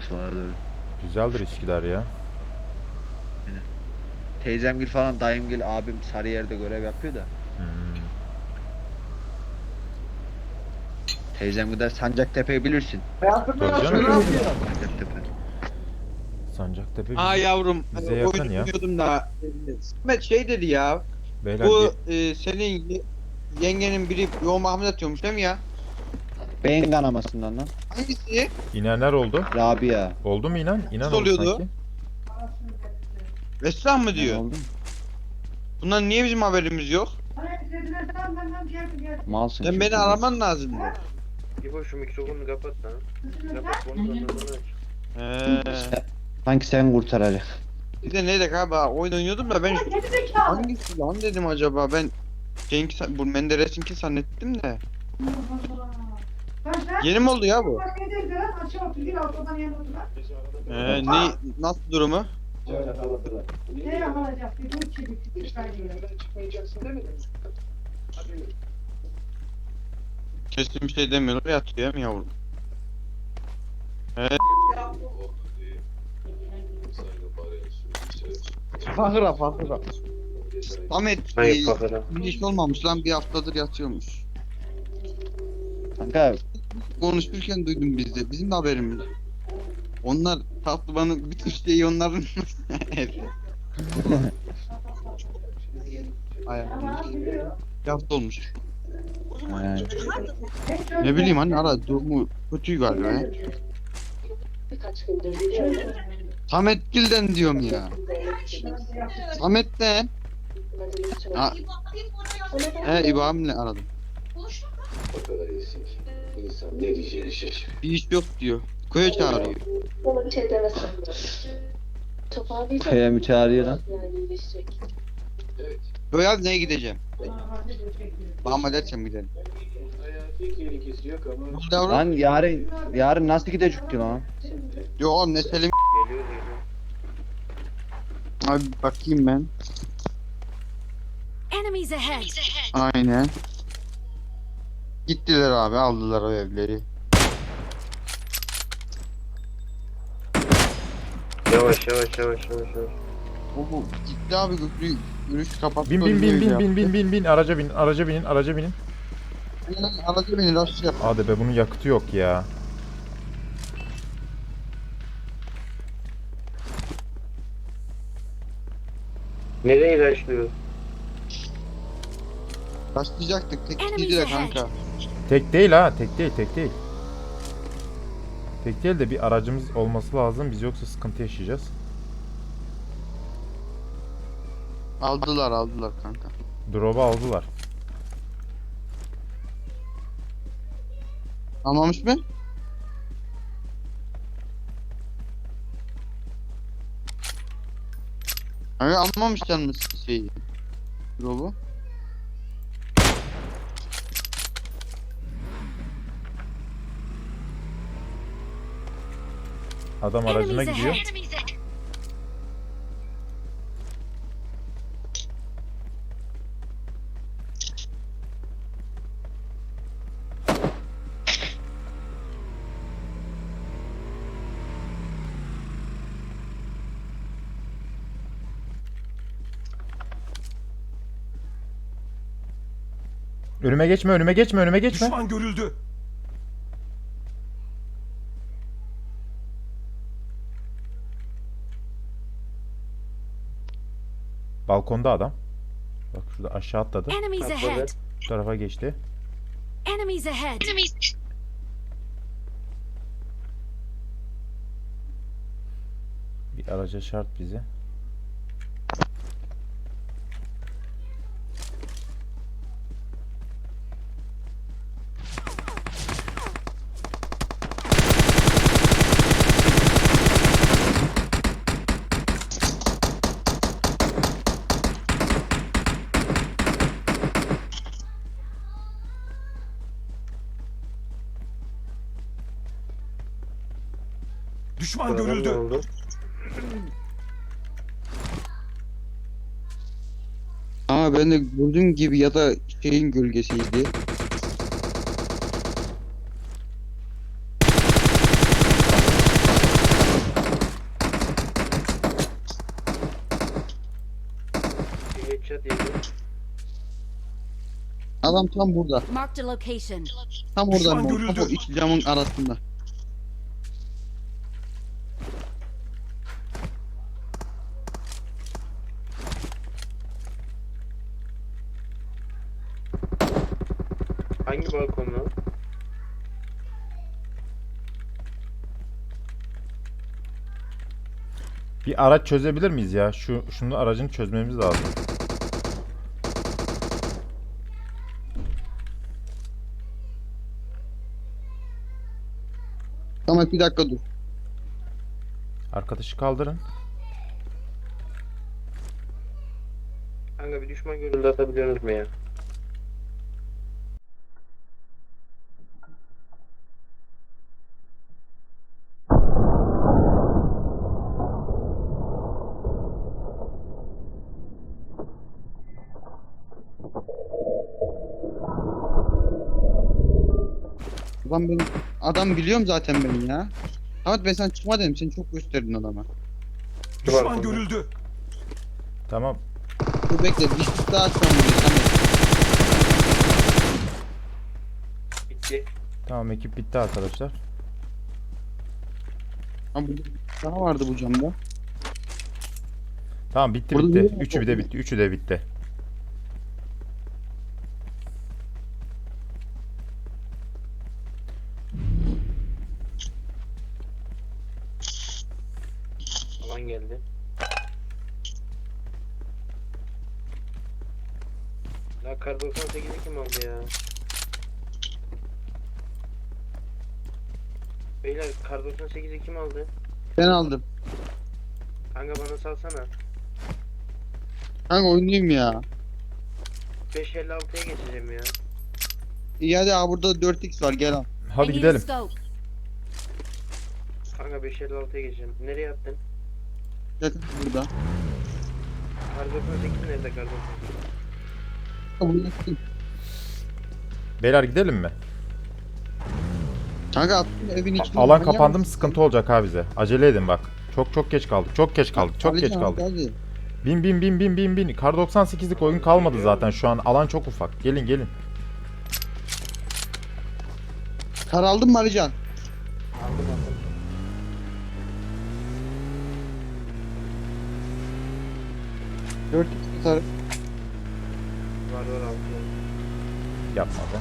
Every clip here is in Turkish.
taraflara doğru. Güzeldir Üsküdar ya. Teyzemgil falan dayımgil abim Sarıyer'de görev yapıyor da. Hmm. Teyzemgil de Sancaktepe'yi bilirsin. Tabii canım. Sancaktepe. Sancaktepe Aa bizim- yavrum. bize e, yakın oyun ya. oynuyordum da. e, Samet şey dedi ya. Beyler Bu bir- e, senin ye- yengenin biri yoğun Mahmut atıyormuş değil mi ya? Beyin kanamasından lan. Hangisi? inenler oldu. Rabia. Oldu mu inan? İnan Nasıl oldu oluyordu? sanki. Esra mı diyor? oldu? Bundan niye bizim haberimiz yok? Malsın. Sen beni araman lazım. İbo şu mikrofonunu kapat lan. Kapat sonra bunu aç. He. Sanki sen kurtaracak. Bir de ne dedik abi oyun oynuyordum da ben hangisi lan dedim acaba ben Cenk bu Menderes'inki zannettim de. Yeni mi oldu ya bu? Ee, ne nasıl durumu? Kesin bir şey demiyorlar yatıyor mi yavrum? Ee, fakıra fakıra. Ahmet Hayır e, fakara. bir iş olmamış lan bir haftadır yatıyormuş. Kanka Konuşurken duydum biz de. Bizim de haberimiz. Onlar tatlı bana bütün şeyi onların bir hafta olmuş. he, Ne bileyim hani ara durumu kötü galiba ya. Samet Gil'den diyorum ya. Samet'ten. Ha, he İbrahim'le aradım. İnsan ne diyeceğini şaşırıyor. Bir iş yok diyor. Köye çağırıyor. Ona bir şey demesin. Toparlayacak. köye mi çağırıyor lan? Yani iyileşecek. Evet. Köye abi neye gideceğim? Bahama dersem gidelim. Hayati tehlikesi yok ama Ne oldu yavrum? Lan yarın yarın nasıl gidecek ki lan? Yok oğlum ne Selim. geliyor geliyor. Abi bakayım ben. Enemies ahead! Aynen. Gittiler abi aldılar o evleri. Yavaş yavaş yavaş yavaş yavaş. O bu gitti abi götürü yürüyüş kapattı. Bin bin öyle bin bin bin bin bin bin araca bin araca binin araca binin. Aynen, Aracı beni rast yap. Hadi be bunun yakıtı yok ya. Nereye ilaçlıyor? Rastlayacaktık tek kişiydi de ahead. kanka. Tek değil ha tek değil tek değil. Tek değil de bir aracımız olması lazım biz yoksa sıkıntı yaşayacağız. Aldılar aldılar kanka. Drop'u aldılar. Almamış mı? Abi almamışlar mı şeyi? Drop'u? Adam aracına gidiyor. Önüme geçme önüme geçme önüme geçme. Düşman görüldü. Balkonda adam. Bak şurada aşağı atladı. Enemies ahead! Bu tarafa geçti. Enemies ahead! Bir araca şart bize. Düşman görüldü. Oldu. Ben de gördüğüm gibi ya da şeyin gölgesiydi. Adam tam burada. Tam oradan. Tam o iç camın arasında. Bir araç çözebilir miyiz ya? Şu şunu aracını çözmemiz lazım. Tamam bir dakika dur. Arkadaşı kaldırın. Kanka bir düşman görüldü atabiliyorsunuz mu ya? Adam biliyorum zaten beni ya. Ahmet ben sen çıkma dedim. Sen çok gösterdin adama. Düşman görüldü. Tamam. Dur bekle bir şey daha açmam Samet. Bitti. Tamam ekip bitti arkadaşlar. Ha burada bir daha vardı bu camda. Tamam bitti Burada bitti. bir- Üçü de bitti. Üçü de bitti. La kar 98'i kim aldı ya? Beyler kar 98'i kim aldı? Ben aldım. Kanka bana salsana. Kanka oynayayım ya. 556'ya geçeceğim ya. İyi hadi abi burada 4x var gel al. Hadi gidelim. Kanka 556'ya geçeceğim. Nereye attın? Yakın burada. Kar 98 nerede kar 98? Beyler gidelim mi? Kanka attım evin içine. Alan kapandı mı sıkıntı olacak ha bize. Acele edin bak. Çok çok geç kaldık. Çok geç kaldık. Çok geç kaldık. Hadi. Bin bin bin bin bin bin. Kar 98'lik oyun kalmadı zaten şu an. Alan çok ufak. Gelin gelin. Kar aldın mı Alican? Aldım aldım. Dört x Yapma be.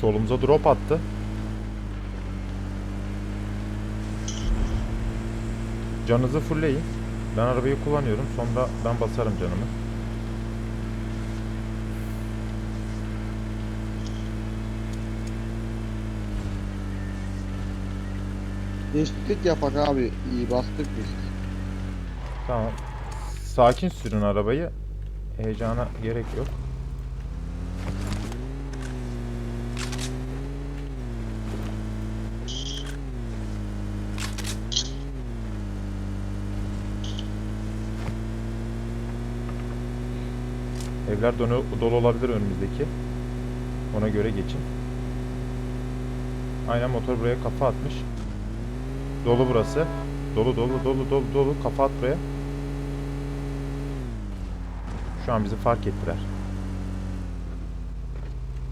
Solumuza drop attı. Canınızı fullleyin. Ben arabayı kullanıyorum. Sonra ben basarım canımı. Değişiklik yapak abi. İyi bastık biz. Tamam. Sakin sürün arabayı. Heyecana gerek yok. Evler dolu, dolu olabilir önümüzdeki. Ona göre geçin. Aynen motor buraya kafa atmış. Dolu burası. Dolu dolu dolu dolu dolu kafa at buraya. Şu an bizi fark ettiler.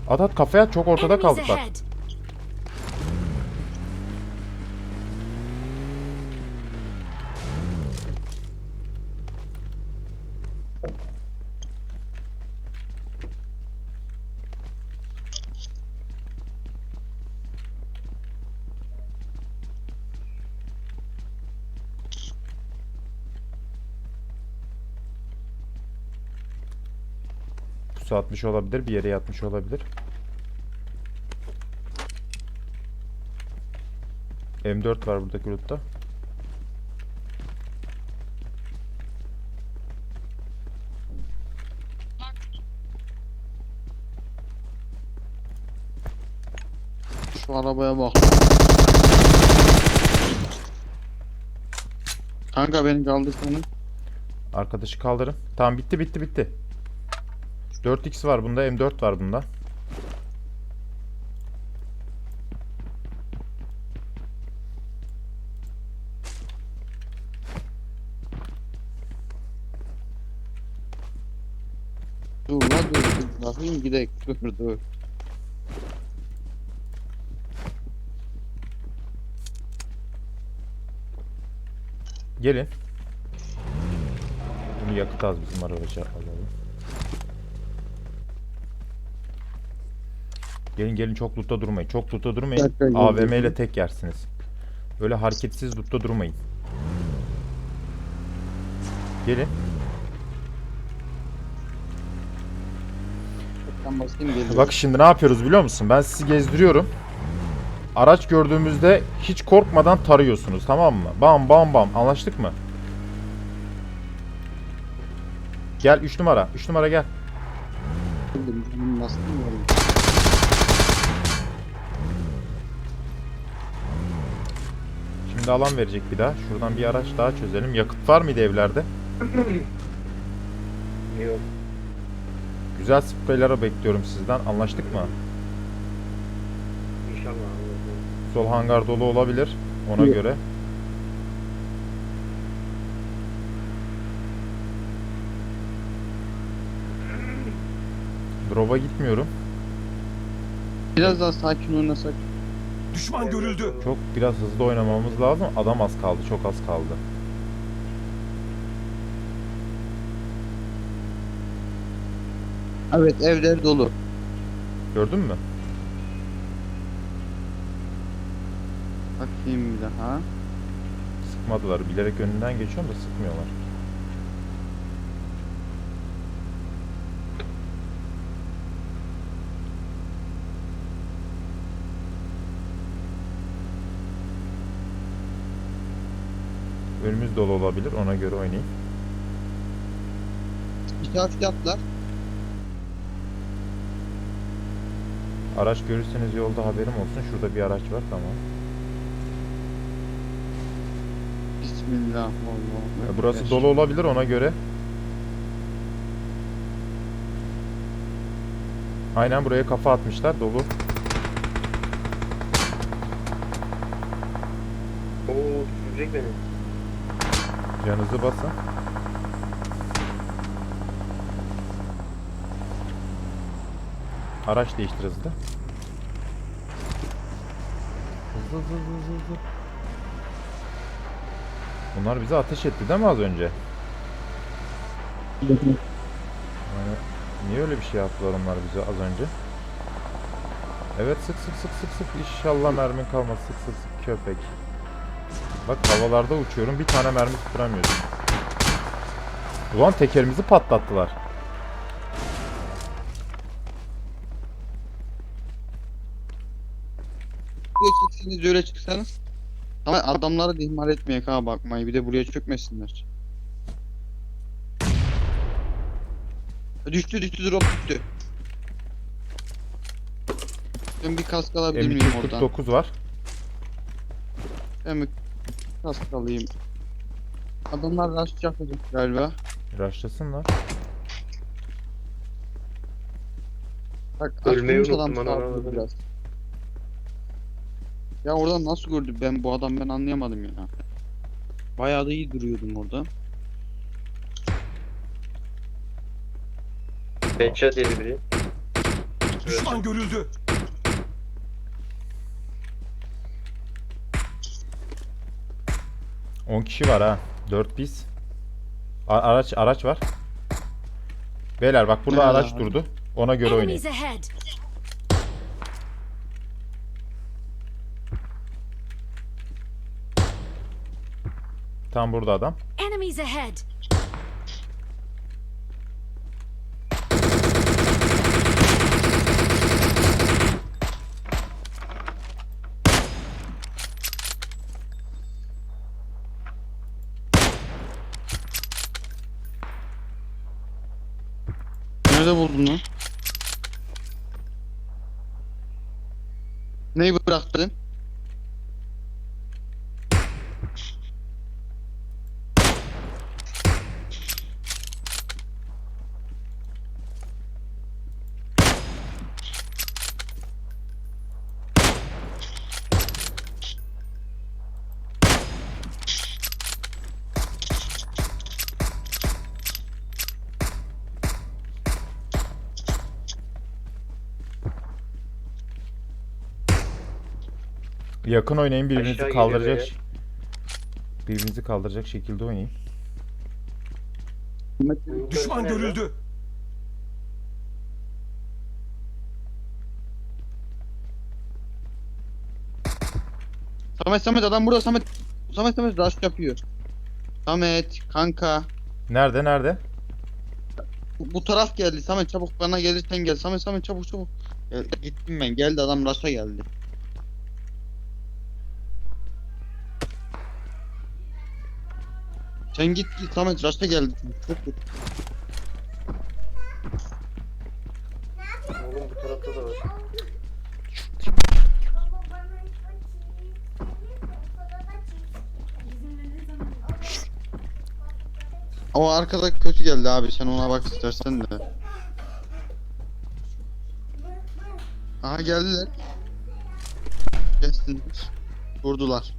At at kafaya çok ortada kaldık bak. Pusu atmış olabilir, bir yere yatmış olabilir. M4 var buradaki lootta. Şu arabaya bak. Kanka beni kaldırsana. Arkadaşı kaldırın. Tamam bitti bitti bitti. 4x var bunda. M4 var bunda. Dur la dur. dur. Bakayım gidelim. Dur dur. Gelin. Bunu yakıt az bizim araca şey alalım. Gelin gelin çok lootta durmayın. Çok lootta durmayın. Dakika. AVM ile tek yersiniz. Böyle hareketsiz lootta durmayın. Gelin. Ben basayım geliyorum. Bak şimdi ne yapıyoruz biliyor musun? Ben sizi gezdiriyorum. Araç gördüğümüzde hiç korkmadan tarıyorsunuz tamam mı? Bam bam bam anlaştık mı? Gel 3 numara. 3 numara gel. Bunu bastım ya. Şimdi alan verecek bir daha. Şuradan bir araç daha çözelim. Yakıt var mıydı evlerde? Yok. Güzel spreyleri bekliyorum sizden. Anlaştık mı? İnşallah. Sol hangar dolu olabilir. Ona Yok. göre. Drop'a gitmiyorum. Biraz daha sakin oynasak. Düşman görüldü. Çok biraz hızlı oynamamız lazım. Adam az kaldı. Çok az kaldı. Evet evler dolu. Gördün mü? Bakayım bir daha. Sıkmadılar. Bilerek önünden geçiyorum da sıkmıyorlar. Dolu olabilir. Ona göre oynayın. İşaret yaptılar. Araç görürseniz yolda haberim olsun. Şurada bir araç var. Tamam. Bismillah. Allah. E, Burası dolu olabilir. Ona göre. Aynen buraya kafa atmışlar. Dolu. Oo düşürecek beni. Canınızı basın. Araç değiştir hızlı. Hızlı hızlı hızlı hızlı. Bunlar bize ateş etti değil mi az önce? Yani niye öyle bir şey yaptılar onlar bize az önce? Evet sık sık sık sık sık inşallah mermin kalmaz sık sık sık köpek. Bak havalarda uçuyorum bir tane mermi tutturamıyorum. Ulan tekerimizi patlattılar. Çıksınız öyle çıksanız. Ama adamları da ihmal etmeyek ha bakmayı. Bir de buraya çökmesinler. Düştü düştü drop düştü. Ben bir kask alabilir miyim oradan? M249 var. Ben bir kask alayım. Adamlar rush yapacak galiba. Rushlasınlar. Bak Ölmeyi açtığımız adam unuttum, ana biraz. Ya oradan nasıl gördü ben bu adam ben anlayamadım ya. Bayağı da iyi duruyordum orada. Headshot yedi biri. Düşman görüldü. On kişi var ha. 4 biz. A- araç araç var. Beyler bak burada araç abi? durdu. Ona göre oynayın. Tam burada adam. Enemies ahead. Nerede buldun lan? Neyi bıraktın? Yakın oynayın birbirinizi Aşağı geliyor kaldıracak. böyle. Birbirinizi kaldıracak şekilde oynayın. Düşman görüldü. Samet Samet adam burada Samet. Samet Samet rush yapıyor. Samet kanka. Nerede nerede? Bu, bu taraf geldi. Samet çabuk bana gelirsen gel. Samet Samet çabuk çabuk. Gittim ben. Geldi adam rush'a geldi. Sen git git Samet rush'a geldi. Çok kötü. Oğlum bu tarafta da var. O arkada kötü geldi abi. Sen ona bak istersen de. Aha geldiler. Gelsinler. Vurdular.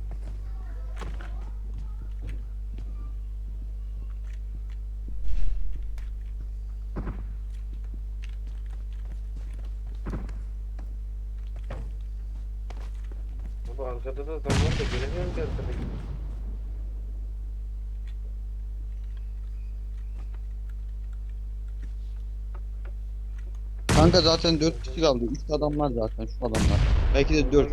Kanka zaten 4 kişi kaldı. 3 adamlar zaten şu adamlar. Belki de 4.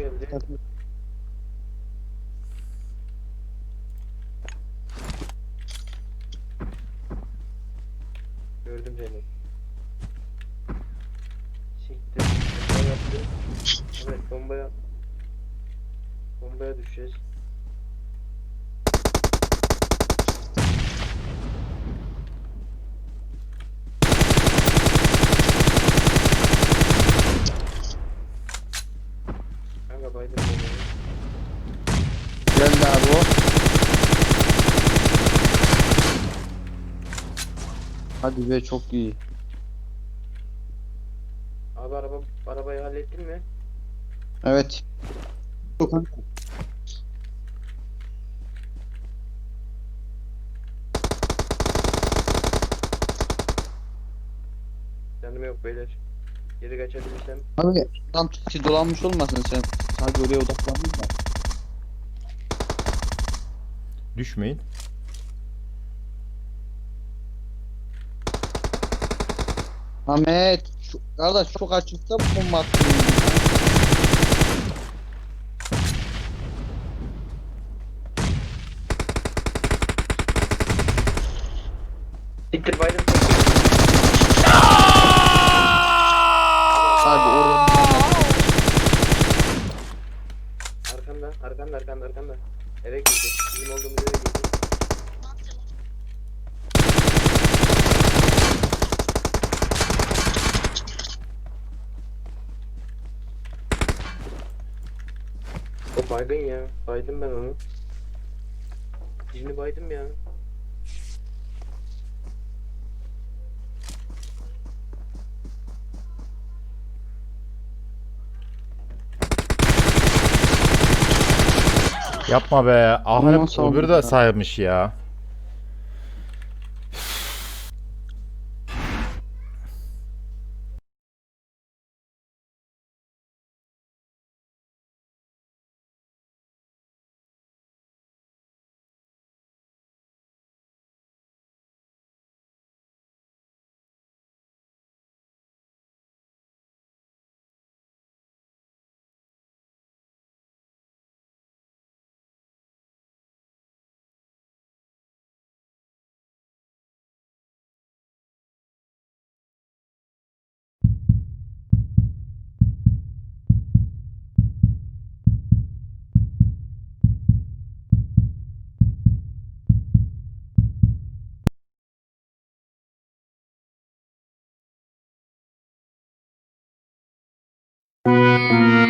Hadi be çok iyi. Abi araba arabayı hallettin mi? Evet. Yok. Canım yok beyler. Geri kaçabilirsem. Abi adam tutucu dolanmış olmasın sen. Sadece oraya odaklandın da. Düşmeyin. Ahmet. Şu, kardeş çok açıkta bomba attın. Siktir baydım. Abi orada Arkanda, arkanda, arkanda, arkanda. Eve girdi. Bizim olduğumuz eve girdi. O baygın ya. Baydım ben onu. Birini baydım ya. Yapma be. Ah Aman öbürü de ya. saymış ya. Música